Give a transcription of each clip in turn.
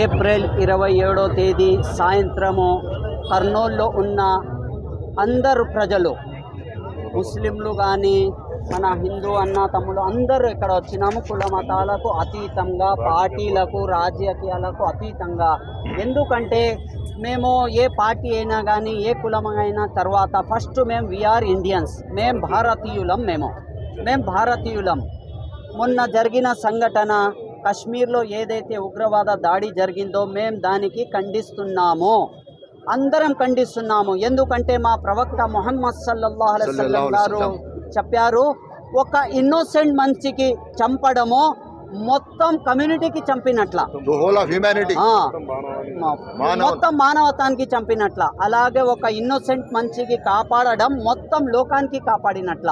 April ఇరవై ఏడో తేదీ సాయంత్రము కర్నూల్లో ఉన్న అందరు ప్రజలు ముస్లింలు కానీ మన హిందూ అన్న తమ్ముడు అందరూ ఇక్కడ వచ్చినాము. కుల మతాలకు అతీతంగా పార్టీలకు రాజకీయాలకు అతీతంగా. ఎందుకంటే మేము ఏ పార్టీ అయినా కానీ ఏ కులమైనా తర్వాత ఫస్ట్ మేము వీఆర్ ఇండియన్స్ మేము భారతీయులం మేము. మేము భారతీయులం. మొన్న జరిగిన సంఘటన కశ్మీర్లో ఏదైతే ఉగ్రవాద దాడి జరిగిందో మేము దానికి ఖండిస్తున్నాము. అందరం ఖండిస్తున్నాము. ఎందుకంటే మా ప్రవక్త మొహమ్మద్ సల్లల్లాహు అలైహి గారు చెప్పారు ఒక ఇన్నోసెంట్ మనిషికి చంపడము మొత్తం కమ్యూనిటీకి చంపినట్ల. మొత్తం మానవతానికి చంపినట్ల. అలాగే ఒక ఇన్నోసెంట్ మనిషికి కాపాడడం మొత్తం లోకానికి కాపాడినట్ల.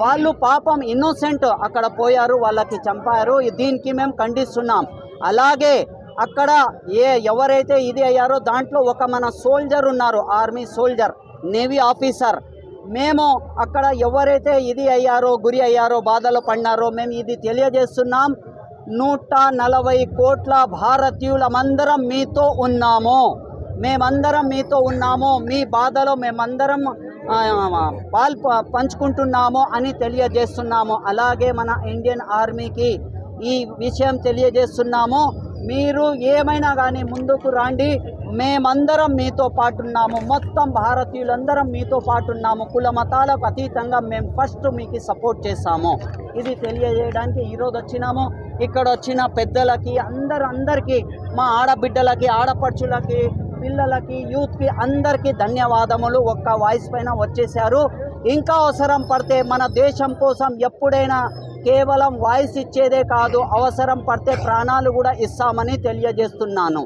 వాళ్ళు పాపం ఇన్నోసెంట్ అక్కడ పోయారు వాళ్ళకి చంపారు. దీనికి మేము ఖండిస్తున్నాం. అలాగే అక్కడ ఏ ఎవరైతే ఇది అయ్యారో దాంట్లో ఒక మన సోల్జర్ ఉన్నారు ఆర్మీ సోల్జర్ నేవీ ఆఫీసర్ మేము అక్కడ ఎవరైతే ఇది అయ్యారో గురి అయ్యారో బాధలు పడినారో మేము ఇది తెలియజేస్తున్నాం. నూట నలభై కోట్ల భారతీయులమందరం మీతో ఉన్నాము. మేమందరం మీతో ఉన్నాము. మీ బాధలో మేమందరం పాల్ ప- పంచుకుంటున్నాము అని తెలియజేస్తున్నాము అలాగే మన ఇండియన్ ఆర్మీకి ఈ విషయం తెలియజేస్తున్నాము మీరు ఏమైనా కానీ ముందుకు రాండి మేమందరం మీతో పాటున్నాము మొత్తం భారతీయులందరం మీతో పాటున్నాము కుల మతాలకు అతీతంగా మేము ఫస్ట్ మీకు సపోర్ట్ చేశాము. ఇది తెలియజేయడానికి ఈరోజు వచ్చినాము. ఇక్కడ వచ్చిన పెద్దలకి అందరు అందరికీ మా ఆడబిడ్డలకి ఆడపడుచులకి పిల్లలకి యూత్కి అందరికీ ధన్యవాదములు. ఒక్క వాయిస్ పైన వచ్చేసారు ఇంకా అవసరం పడితే మన దేశం కోసం ఎప్పుడైనా కేవలం వాయిస్ ఇచ్చేదే కాదు అవసరం పడితే ప్రాణాలు కూడా ఇస్తామని తెలియజేస్తున్నాను.